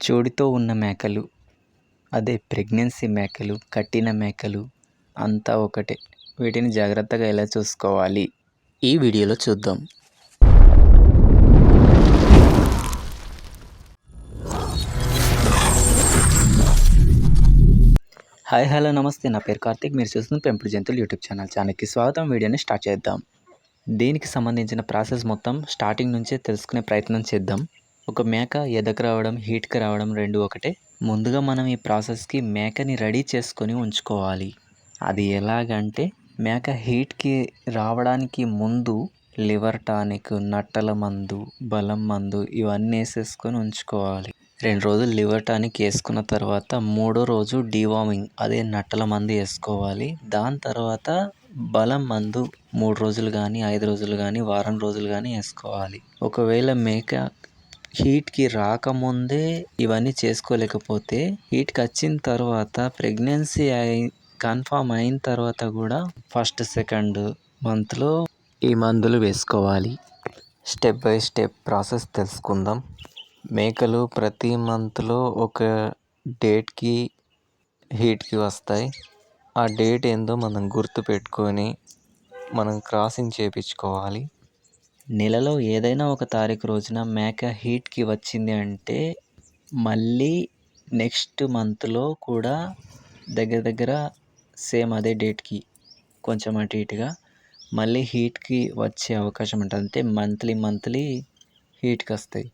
జోడితో ఉన్న మేకలు అదే ప్రెగ్నెన్సీ మేకలు కట్టిన మేకలు అంతా ఒకటే. వీటిని జాగ్రత్తగా ఎలా చూసుకోవాలి? ఈ వీడియోలో చూద్దాం. హాయ్ హలో నమస్తే. నా పేరు కార్తీక్. మీరు చూస్తున్న పెంపుడు జంతువులు యూట్యూబ్ ఛానల్. ఛానల్కి స్వాగతం. వీడియోని స్టార్ట్ చేద్దాం. దీనికి సంబంధించిన ప్రాసెస్ మొత్తం స్టార్టింగ్ నుంచే తెలుసుకునే ప్రయత్నం చేద్దాం. ఒక మేక ఎదకు రావడం హీట్కి రావడం రెండు ఒకటే. ముందుగా మనం ఈ ప్రాసెస్కి మేకని రెడీ చేసుకొని ఉంచుకోవాలి. అది ఎలాగంటే మేక హీట్కి రావడానికి ముందు లివర్ టానిక్ నట్టల మందు బలం మందు ఇవన్నీ వేసేసుకొని ఉంచుకోవాలి. రెండు రోజులు లివర్ టానిక్ వేసుకున్న తర్వాత మూడో రోజు డివార్మింగ్ అదే నట్టల మందు వేసుకోవాలి. దాని తర్వాత బలం మందు మూడు రోజులు కానీ ఐదు రోజులు కానీ వారం రోజులు కానీ వేసుకోవాలి. ఒకవేళ మేక హీట్కి రాకముందే ఇవన్నీ చేసుకోలేకపోతే హీట్కి వచ్చిన తర్వాత ప్రెగ్నెన్సీ అయి కన్ఫామ్ అయిన తర్వాత కూడా ఫస్ట్ సెకండ్ మంత్లో ఈ మందులు వేసుకోవాలి. స్టెప్ బై స్టెప్ ప్రాసెస్ తెలుసుకుందాం. మేకలు ప్రతి మంత్లో ఒక డేట్కి హీట్కి వస్తాయి. ఆ డేట్ ఏందో మనం గుర్తుపెట్టుకొని మనం క్రాసింగ్ చేయించుకోవాలి నెలలో ఏదైనా ఒక తారీఖు రోజున మేక హీట్కి వచ్చింది అంటే మళ్ళీ నెక్స్ట్ మంత్లో కూడా దగ్గర దగ్గర సేమ్ అదే డేట్కి కొంచెం అటు ఇటుగా మళ్ళీ హీట్కి వచ్చే అవకాశం ఉంటుంది. అంటే మంత్లీ మంత్లీ హీట్కి వస్తాయి.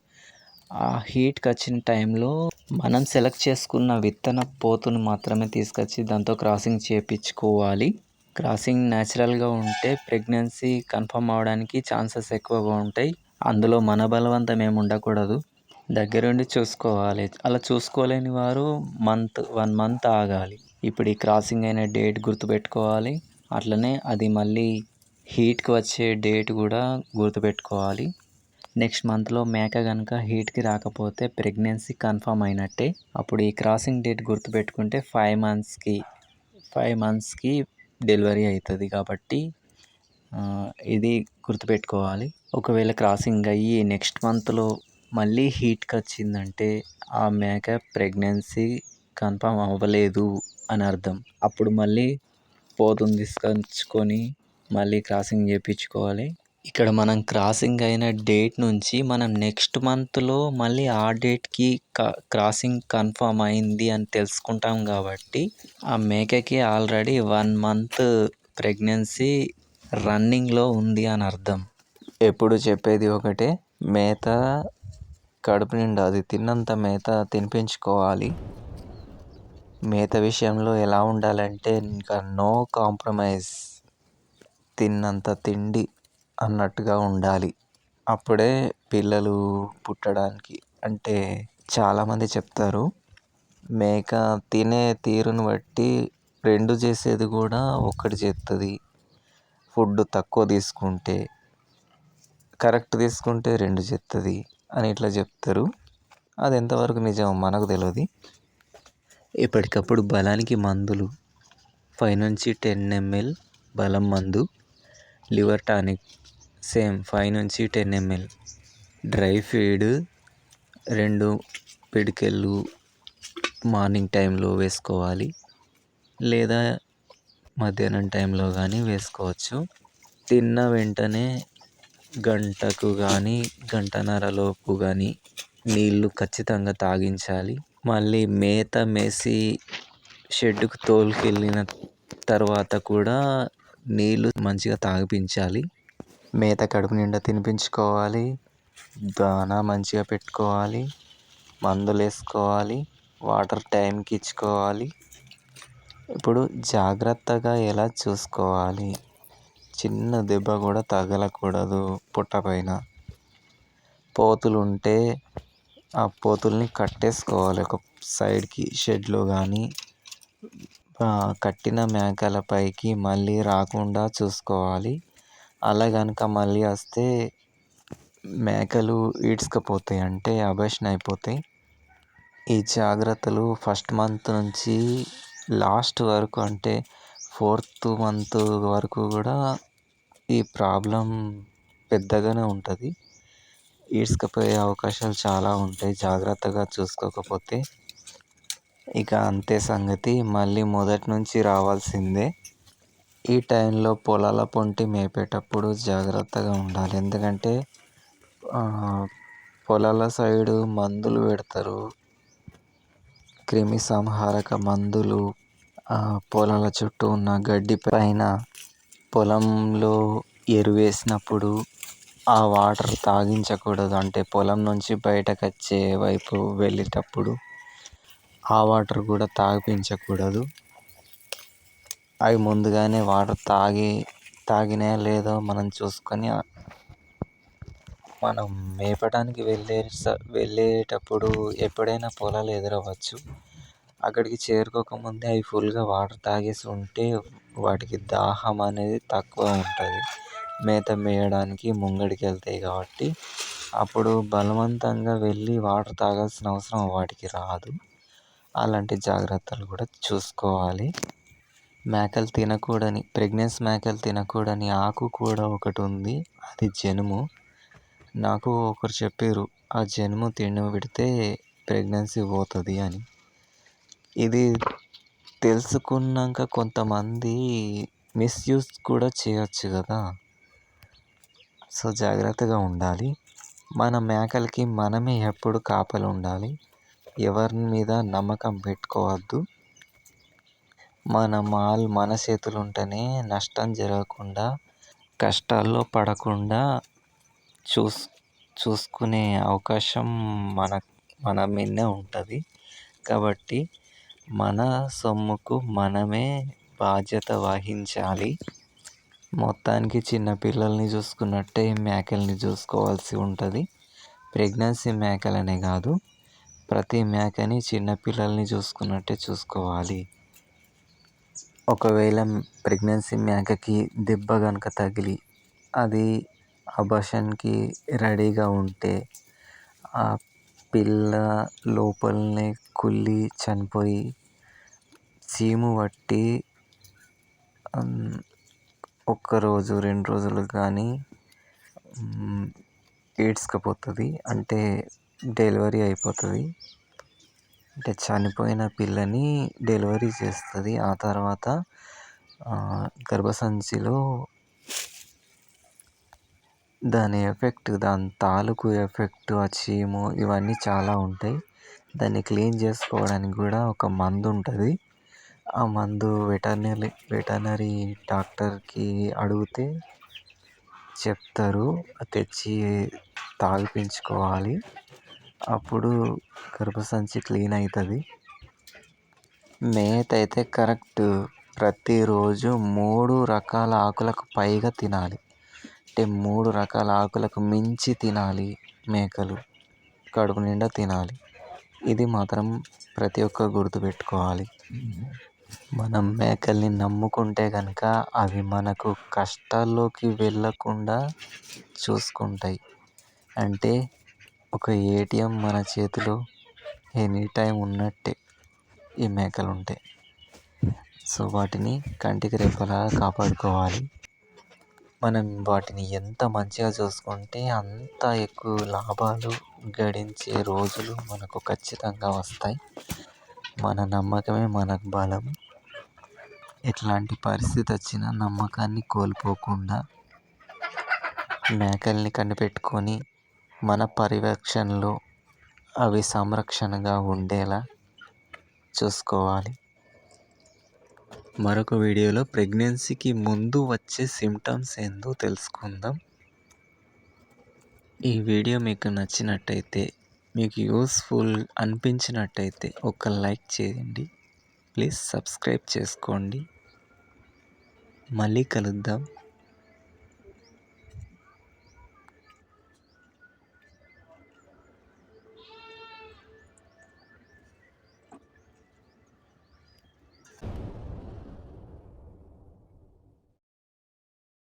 ఆ హీట్కి వచ్చిన టైంలో మనం సెలెక్ట్ చేసుకున్న విత్తన పోతును మాత్రమే తీసుకొచ్చి దాంతో క్రాసింగ్ చేయించుకోవాలి క్రాసింగ్ న్యాచురల్గా ఉంటే ప్రెగ్నెన్సీ కన్ఫర్మ్ అవడానికి ఛాన్సెస్ ఎక్కువగా ఉంటాయి. అందులో మన బలవంతం ఏమి ఉండకూడదు. దగ్గరుండి చూసుకోవాలి. అలా చూసుకోలేని వారు మంత్ వన్ మంత్ ఆగాలి. ఇప్పుడు ఈ క్రాసింగ్ అయిన డేట్ గుర్తుపెట్టుకోవాలి. అట్లనే అది మళ్ళీ హీట్కి వచ్చే డేట్ కూడా గుర్తుపెట్టుకోవాలి. నెక్స్ట్ మంత్లో మేక కనుక హీట్కి రాకపోతే ప్రెగ్నెన్సీ కన్ఫర్మ్ అయినట్టే. అప్పుడు ఈ క్రాసింగ్ డేట్ గుర్తుపెట్టుకుంటే ఫైవ్ మంత్స్కి ఫైవ్ మంత్స్కి డెలివరీ అవుతుంది కాబట్టి ఇది గుర్తుపెట్టుకోవాలి. ఒకవేళ క్రాసింగ్ అయ్యి నెక్స్ట్ మంత్లో మళ్ళీ హీట్కి వచ్చిందంటే ఆ మేక ప్రెగ్నెన్సీ కన్ఫర్మ్ అవ్వలేదు అని అర్థం. అప్పుడు మళ్ళీ పోతుని తీసుకొచ్చుకొని మళ్ళీ క్రాసింగ్ చేయించుకోవాలి. ఇక్కడ మనం క్రాసింగ్ అయిన డేట్ నుంచి మనం నెక్స్ట్ మంత్లో మళ్ళీ ఆ డేట్కి క్రాసింగ్ కన్ఫర్మ్ అయింది అని తెలుసుకుంటాం కాబట్టి ఆ మేకకి ఆల్రెడీ వన్ మంత్ ప్రెగ్నెన్సీ రన్నింగ్లో ఉంది అని అర్థం. ఎప్పుడు చెప్పేది ఒకటే మేత కడుపు నిండా అది తిన్నంత మేత తినిపించుకోవాలి. మేత విషయంలో ఎలా ఉండాలంటే ఇంకా నో కాంప్రమైజ్ తిన్నంత తిండి అన్నట్టుగా ఉండాలి. అప్పుడే పిల్లలు పుట్టడానికి అంటే చాలామంది చెప్తారు మేక తినే తీరును బట్టి రెండు చేసేది కూడా ఒకటి చేస్తుంది ఫుడ్ తక్కువ తీసుకుంటే కరెక్ట్ తీసుకుంటే రెండు చేస్తుంది అని ఇట్లా చెప్తారు. అది ఎంతవరకు నిజం మనకు తెలియదు ఎప్పటికప్పుడు బలానికి మందులు ఫైవ్ నుంచి టెన్ ఎంఎల్ బలం మందు లివర్ టానిక్ సేమ్ ఫైవ్ నుంచి టెన్ ఎంఎల్. డ్రై ఫీడ్ రెండు పిడికెళ్ళు మార్నింగ్ టైంలో వేసుకోవాలి. లేదా మధ్యాహ్నం టైంలో కానీ వేసుకోవచ్చు. తిన్న వెంటనే గంటకు కానీ గంటన్నరలోపు కానీ నీళ్ళు ఖచ్చితంగా తాగించాలి. మళ్ళీ మేత మేసి షెడ్డుకు తోలుకెళ్ళిన తర్వాత కూడా నీళ్ళు మంచిగా తాగిపించాలి. మేత కడుపు నిండా తినిపించుకోవాలి. దానా మంచిగా పెట్టుకోవాలి. మందులు వేసుకోవాలి వాటర్ టైంకి ఇచ్చుకోవాలి. ఇప్పుడు జాగ్రత్తగా ఎలా చూసుకోవాలి? చిన్న దెబ్బ కూడా తగలకూడదు పుట్ట పైన. పోతులు ఉంటే ఆ పోతుల్ని కట్టేసుకోవాలి. ఒక సైడ్కి షెడ్లో కానీ కట్టిన మేకల పైకి మళ్ళీ రాకుండా చూసుకోవాలి. అలా కనుక మళ్ళీ వస్తే మేకలు ఈడ్చుకుపోతాయి. అంటే అబేషన్ అయిపోతాయి. ఈ జాగ్రత్తలు ఫస్ట్ మంత్ నుంచి లాస్ట్ వరకు అంటే ఫోర్త్ మంత్ వరకు కూడా ఈ ప్రాబ్లం పెద్దగానే ఉంటుంది. ఈడ్చుకుపోయే అవకాశాలు చాలా ఉంటాయి. జాగ్రత్తగా చూసుకోకపోతే ఇక అంతే సంగతి. మళ్ళీ మొదటి నుంచి రావాల్సిందే. ఈ టైంలో పొలాల పొంటి మేపేటప్పుడు జాగ్రత్తగా ఉండాలి. ఎందుకంటే పొలాల సైడు మందులు పెడతారు. క్రిమి సంహారక మందులు పొలాల చుట్టూ ఉన్న గడ్డి పైన పొలంలో ఎరువేసినప్పుడు ఆ వాటర్ తాగించకూడదు. అంటే పొలం నుంచి బయటకు వచ్చే వైపు వెళ్ళేటప్పుడు ఆ వాటర్ కూడా తాగించకూడదు. అవి ముందుగానే వాటర్ తాగి తాగినాయో లేదో మనం చూసుకొని మనం మేపడానికి వెళ్ళే వెళ్ళేటప్పుడు ఎప్పుడైనా పొలాలు ఎదురవ్వచ్చు. అక్కడికి చేరుకోకముందే అవి ఫుల్గా వాటర్ తాగేసి ఉంటే వాటికి దాహం అనేది తక్కువ ఉంటుంది. మేత మేయడానికి ముంగడికి వెళ్తాయి కాబట్టి అప్పుడు బలవంతంగా వెళ్ళి వాటర్ తాగాల్సిన అవసరం వాటికి రాదు. అలాంటి జాగ్రత్తలు కూడా చూసుకోవాలి. మేకలు తినకూడని ప్రెగ్నెన్సీ మేకలు తినకూడని ఆకు కూడా ఒకటి ఉంది. అది జనుము. నాకు ఒకరు చెప్పారు ఆ జనుము తినబెడితే ప్రెగ్నెన్సీ పోతుంది అని. ఇది తెలుసుకున్నాక కొంతమంది మిస్యూజ్ కూడా చేయొచ్చు కదా. సో జాగ్రత్తగా ఉండాలి. మన మేకలకి మనమే ఎప్పుడు కాపలు ఉండాలి ఎవరి మీద నమ్మకం పెట్టుకోవద్దు. మన మాల్ మన చేతులు ఉంటేనే నష్టం జరగకుండా కష్టాల్లో పడకుండా చూస్ చూసుకునే అవకాశం మన మన మీదనే ఉంటుంది. కాబట్టి మన సొమ్ముకు మనమే బాధ్యత వహించాలి. మొత్తానికి చిన్నపిల్లల్ని చూసుకున్నట్టే మేకల్ని చూసుకోవాల్సి ఉంటుంది. ప్రెగ్నెన్సీ మేకలనే కాదు ప్రతి మేకని చిన్నపిల్లల్ని చూసుకున్నట్టే చూసుకోవాలి. ఒకవేళ ప్రెగ్నెన్సీ మేకకి దెబ్బ కనుక తగిలి అది అబార్షన్కి రెడీగా ఉంటే ఆ పిల్ల లోపలనే కుళ్ళి చనిపోయి చీము పట్టి ఒక్కరోజు రెండు రోజులు కానీ ఈడ్చుకుపోతుంది అంటే డెలివరీ అయిపోతుంది. అంటే చనిపోయిన పిల్లని డెలివరీ చేస్తుంది. ఆ తర్వాత గర్భసంచిలో దాని ఎఫెక్ట్ దాని తాలూకు ఎఫెక్ట్ ఆ చీము ఇవన్నీ చాలా ఉంటాయి. దాన్ని క్లీన్ చేసుకోవడానికి కూడా ఒక మందు ఉంటుంది. ఆ మందు వెటర్నరీ వెటర్నరీ డాక్టర్కి అడిగితే చెప్తారు. తెచ్చి తాగిపించుకోవాలి. అప్పుడు గర్భసంచి క్లీన్ అవుతుంది మేత అయితే కరెక్ట్ ప్రతిరోజు మూడు రకాల ఆకులకు పైగా తినాలి. అంటే మూడు రకాల ఆకులకు మించి తినాలి మేకలు. కడుపు నిండా తినాలి. ఇది మాత్రం ప్రతి ఒక్కరు గుర్తుపెట్టుకోవాలి. మనం మేకల్ని నమ్ముకుంటే కనుక అవి మనకు కష్టాల్లోకి వెళ్ళకుండా చూసుకుంటాయి. అంటే ఒక ఏటీఎం మన చేతిలో ఎనీ టైం ఉన్నట్టే ఈ మేకలు ఉంటే సో వాటిని కంటికి రెప్పలాగా కాపాడుకోవాలి. మనం వాటిని ఎంత మంచిగా చూసుకుంటే అంత ఎక్కువ లాభాలు గడించే రోజులు మనకు ఖచ్చితంగా వస్తాయి. మన నమ్మకమే మనకు బలం. ఎట్లాంటి పరిస్థితి వచ్చినా నమ్మకాన్ని కోల్పోకుండా మేకల్ని కనిపెట్టుకొని మన పర్యవేక్షణలో అవి సంరక్షణగా ఉండేలా చూసుకోవాలి. మరొక వీడియోలో ప్రెగ్నెన్సీకి ముందు వచ్చే సిమ్టమ్స్ ఏందో తెలుసుకుందాం. ఈ వీడియో మీకు నచ్చినట్టయితే మీకు యూస్ఫుల్ అనిపించినట్టయితే ఒక లైక్ చేయండి. ప్లీజ్ సబ్స్క్రైబ్ చేసుకోండి. మళ్ళీ కలుద్దాం.